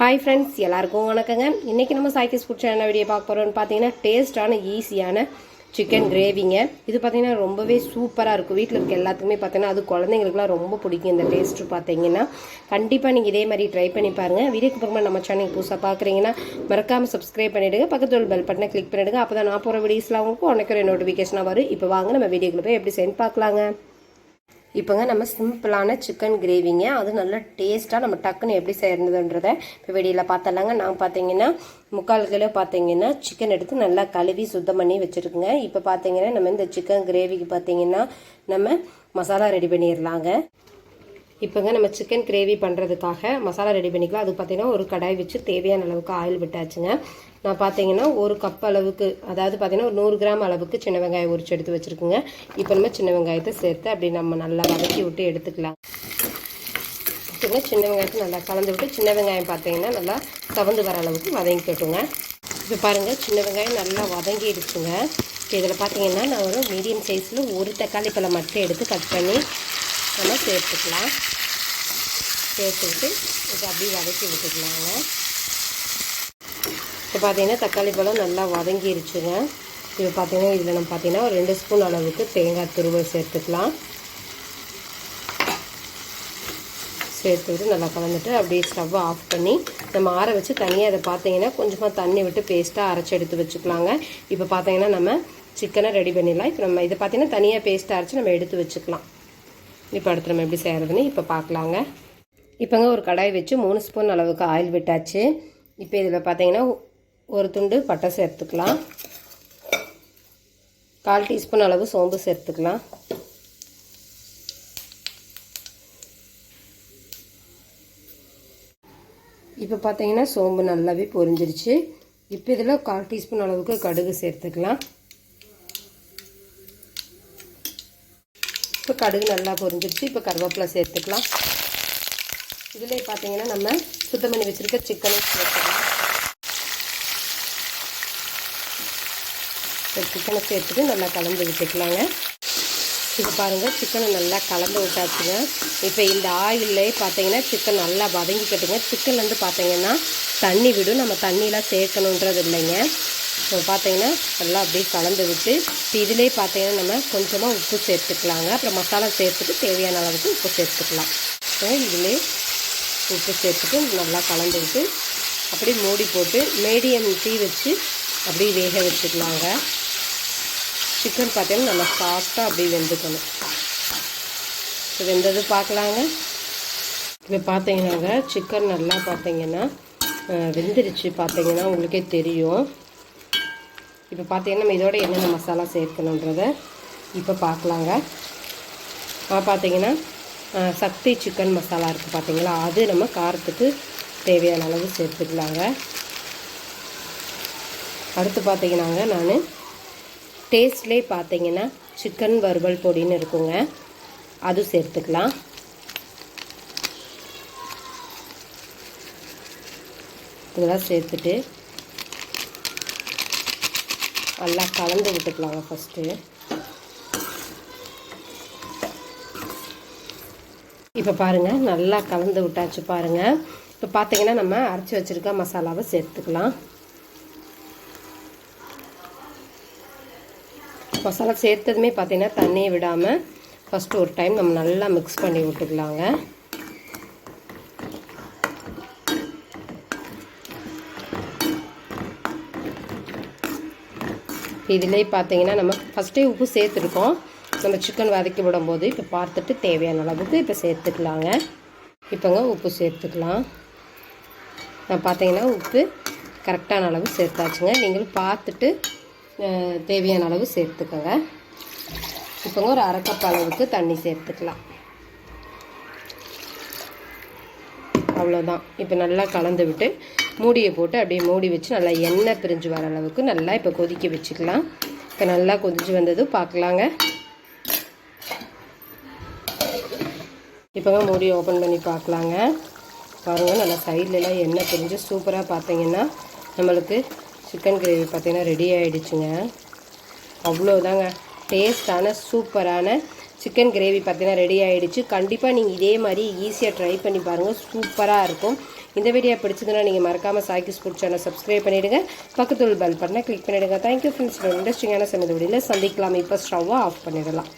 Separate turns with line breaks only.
Hi friends எல்லாருக்கும் வணக்கங்க. இன்றைக்கி நம்ம சாய்க்கிஸ் ஃபுட் சேனல் வீடியோ பார்க்க போகிறோம்னு பார்த்தீங்கன்னா டேஸ்ட்டான ஈஸியான சிக்கன் கிரேவிங்க இது பார்த்தீங்கன்னா ரொம்பவே சூப்பராக இருக்கும். வீட்டில் இருக்க எல்லாத்துக்குமே பார்த்தீங்கன்னா அது குழந்தைங்களுக்குலாம் ரொம்ப பிடிக்கும் இந்த டேஸ்ட்டு பார்த்தீங்கன்னா. கண்டிப்பாக நீங்கள் இதே மாதிரி ட்ரை பண்ணி பாருங்கள் வீடியோக்கு அப்புறமா நம்ம சேனல் புதுசாக பார்க்குறீங்கன்னா மறக்காமல் சப்ஸ்கிரைப் பண்ணிவிடுங்க பக்கத்தில் பெல் பட்டனை கிளிக் பண்ணிவிடுங்க அப்போ தான் நான் போகிற வீடியோஸ்லாம் உங்களுக்கு உனக்கு ஒரு நோட்டிஃபிகேஷனாக வரும். இப்போ வாங்க நம்ம வீடியோக்குள்ள போய் எப்படி சென்ட் பார்க்கலாங்க. இப்போங்க நம்ம சிம்பிளான சிக்கன் கிரேவிங்க. அது நல்லா டேஸ்ட்டாக நம்ம டக்குன்னு எப்படி செய்யறதுன்றதை இப்போ வெளியில் பார்த்தலாங்க நான் பார்த்தீங்கன்னா முக்கால் கிலோ பார்த்தீங்கன்னா சிக்கன் எடுத்து நல்லா கழுவி சுத்தம் பண்ணி வச்சுருக்குங்க. இப்போ பார்த்தீங்கன்னா நம்ம இந்த சிக்கன் கிரேவிக்கு பார்த்தீங்கன்னா நம்ம மசாலா ரெடி பண்ணிடலாங்க இப்போங்க நம்ம சிக்கன் கிரேவி பண்ணுறதுக்காக மசாலா ரெடி பண்ணிக்கலாம். அது பார்த்தீங்கன்னா ஒரு கடாய் வச்சு தேவையான அளவுக்கு ஆயில் விட்டாச்சுங்க. நான் பார்த்தீங்கன்னா ஒரு கப் அளவுக்கு அதாவது பார்த்தீங்கன்னா ஒரு நூறு கிராம் அளவுக்கு சின்ன வெங்காயம் உரிச்சு எடுத்து வச்சுருக்குங்க. இப்போ நம்ம சின்ன வெங்காயத்தை சேர்த்து அப்படி நம்ம நல்லா வதக்கி விட்டு எடுத்துக்கலாம். ஓகேங்க சின்ன வெங்காயத்தை நல்லா கலந்து விட்டு சின்ன வெங்காயம் பார்த்தீங்கன்னா நல்லா கவந்து வர அளவுக்கு வதங்கிக்கட்டுங்க இப்போ பாருங்கள் சின்ன வெங்காயம் நல்லா வதங்கிடுச்சுங்க. இப்போ இதில் பார்த்தீங்கன்னா நான் ஒரு மீடியம் சைஸில் ஒரு தக்காளி பழம் மட்டும் எடுத்து கட் பண்ணி நம்ம சேர்த்துக்கலாம். சேர்த்துக்கிட்டு இது அப்படியே வதக்கி விட்டுக்கலாங்க. இப்போ பார்த்தீங்கன்னா தக்காளி பழம் நல்லா வதங்கிருச்சுங்க. இப்போ பார்த்தீங்கன்னா இதில் நம்ம பார்த்தீங்கன்னா ஒரு ரெண்டு ஸ்பூன் அளவுக்கு தேங்காய் துருவல் சேர்த்துக்கலாம். சேர்த்துக்கிட்டு நல்லா கலந்துட்டு அப்படியே ஸ்டவ்வை ஆஃப் பண்ணி நம்ம ஆற வச்சு தனியாக அதை பார்த்தீங்கன்னா கொஞ்சமாக தண்ணி விட்டு பேஸ்ட்டாக அரைச்சி எடுத்து வச்சுக்கலாங்க. இப்போ பார்த்தீங்கன்னா நம்ம சிக்கனை ரெடி பண்ணிடலாம். இப்போ நம்ம இதை பார்த்தீங்கன்னா தனியாக பேஸ்ட்டாக அரைச்சி நம்ம எடுத்து வச்சுக்கலாம். இப்போ அடுத்து நம்ம எப்படி செய்கிறதுன்னு இப்போ பார்க்கலாங்க. இப்போங்க ஒரு கடாய் வச்சு மூணு ஸ்பூன் அளவுக்கு ஆயில் விட்டாச்சு. இப்போ இதில் பார்த்தீங்கன்னா ஒரு துண்டு பட்டை சேர்த்துக்கலாம். கால் டீஸ்பூன் அளவு சோம்பு சேர்த்துக்கலாம். இப்போ பார்த்தீங்கன்னா சோம்பு நல்லாவே பொரிஞ்சிருச்சு. இப்போ இதில் கால் டீஸ்பூன் அளவுக்கு கடுகு சேர்த்துக்கலாம். இப்போ கடுகு நல்லா பொரிஞ்சிருச்சு. இப்போ கருவேப்பிலை சேர்த்துக்கலாம். இதில் பார்த்தீங்கன்னா நம்ம சுத்தம் பண்ணி வச்சுருக்க சிக்கனும் சேர்த்துக்கலாம். இப்போ சிக்கனை சேர்த்துட்டு நல்லா கலந்து விட்டுக்கலாங்க. இது பாருங்கள் சிக்கனை நல்லா கலந்து விட்டாச்சுங்க. இப்போ இந்த ஆயிலே பார்த்தீங்கன்னா சிக்கன் நல்லா வதங்கிக்கட்டுங்க. சிக்கன்லேருந்து பார்த்தீங்கன்னா தண்ணி விடும். நம்ம தண்ணியெலாம் சேர்க்கணுன்றது இல்லைங்க. இப்போ பார்த்தீங்கன்னா நல்லா அப்படியே கலந்து விட்டு இப்போ இதிலே பார்த்தீங்கன்னா நம்ம கொஞ்சமாக உப்பு சேர்த்துக்கலாங்க. அப்புறம் மசாலா சேர்த்துட்டு தேவையான அளவுக்கு உப்பு சேர்த்துக்கலாம். இதிலே உப்பு சேர்த்துட்டு நல்லா கலந்து விட்டு அப்படியே மூடி போட்டு மீடியம் டீ வச்சு அப்படியே வேக வச்சுக்கலாங்க. சிக்கன் பார்த்தீங்கன்னா நல்லா சாஃப்டாக அப்படியே வெந்துக்கணும். இப்போ வெந்தது பார்க்கலாங்க இப்போ பார்த்தீங்கன்னாங்க சிக்கன் நல்லா பார்த்தீங்கன்னா வெந்துருச்சு பார்த்தீங்கன்னா உங்களுக்கே தெரியும். இப்போ பார்த்தீங்கன்னா நம்ம இதோட என்னென்ன மசாலா சேர்க்கணுன்றத இப்போ பார்க்கலாங்க பார்த்தீங்கன்னா சக்தி சிக்கன் மசாலா இருக்குது பார்த்தீங்களா அது நம்ம காரத்துக்கு தேவையான அளவு சேர்த்துக்கலாங்க. அடுத்து பார்த்தீங்கன்னாங்க நான் டேஸ்ட்லேயே பார்த்தீங்கன்னா சிக்கன் வறுவல் பொடின்னு இருக்குங்க. அது சேர்த்துக்கலாம். இதெல்லாம் சேர்த்துட்டு நல்லா கலந்து விட்டுக்கலாங்க ஃபஸ்ட்டு. இப்போ பாருங்கள் நல்லா கலந்து விட்டாச்சு பாருங்கள் இப்போ பார்த்தீங்கன்னா நம்ம அரைச்சி வச்சுருக்க மசாலாவை சேர்த்துக்கலாம். மசாலா சேர்த்ததுமே பார்த்தீங்கன்னா தண்ணியை விடாமல் ஃபஸ்ட்டு ஒரு டைம் நம்ம நல்லா மிக்ஸ் பண்ணி விட்டுக்கலாங்க. இதிலே பார்த்தீங்கன்னா நம்ம ஃபஸ்ட்டே உப்பு சேர்த்துருக்கோம். நம்ம சிக்கன் வதக்கி விடும்போது இப்போ பார்த்துட்டு தேவையான அளவுக்கு இப்போ சேர்த்துக்கலாங்க. இப்போங்க உப்பு சேர்த்துக்கலாம். நான் பார்த்தீங்கன்னா உப்பு கரெக்டான அளவு சேர்த்தாச்சுங்க. நீங்களும் பார்த்துட்டு தேவையான அளவு சேர்த்துக்கோங்க. இப்போங்க ஒரு அரை கப் அளவுக்கு தண்ணி சேர்த்துக்கலாம். அவ்வளோதான் இப்போ நல்லா கலந்து விட்டு மூடியை போட்டு அப்படியே மூடி வச்சு நல்லா எண்ணெய் பிரிஞ்சு வர அளவுக்கு நல்லா இப்போ கொதிக்க வச்சுக்கலாம். இப்போ நல்லா கொதிச்சு வந்தது பார்க்கலாங்க இப்போங்க மூடி ஓப்பன் பண்ணி பார்க்கலாங்க பாருங்கள் நல்லா சைட்லலாம் எண்ணெய் பிரிஞ்சு சூப்பராக பார்த்தீங்கன்னா நம்மளுக்கு சிக்கன் கிரேவி பார்த்தீங்கன்னா ரெடி ஆகிடுச்சுங்க அவ்வளோதாங்க டேஸ்டான சூப்பரான சிக்கன் கிரேவி பார்த்திங்கன்னா ரெடி ஆகிடுச்சு கண்டிப்பாக நீங்கள் இதே மாதிரி ஈஸியாக ட்ரை பண்ணி பாருங்கள் சூப்பராக இருக்கும். இந்த வீடியோ பிடிச்சதுன்னா நீங்கள் மறக்காமல் சாய்கிஸ் ஃபுட் சேனல் சப்ஸ்கிரைப் பண்ணிவிடுங்க பக்கத்தில் பெல் பட்டனை கிளிக் பண்ணிவிடுங்க தேங்க்யூ ஃப்ரெண்ட்ஸ் இன்ட்ரெஸ்டிங்கான சமையல் வீடியோவில் சந்திக்கலாம். இப்போ ஸ்டவ்வாக ஆஃப் பண்ணிடலாம்.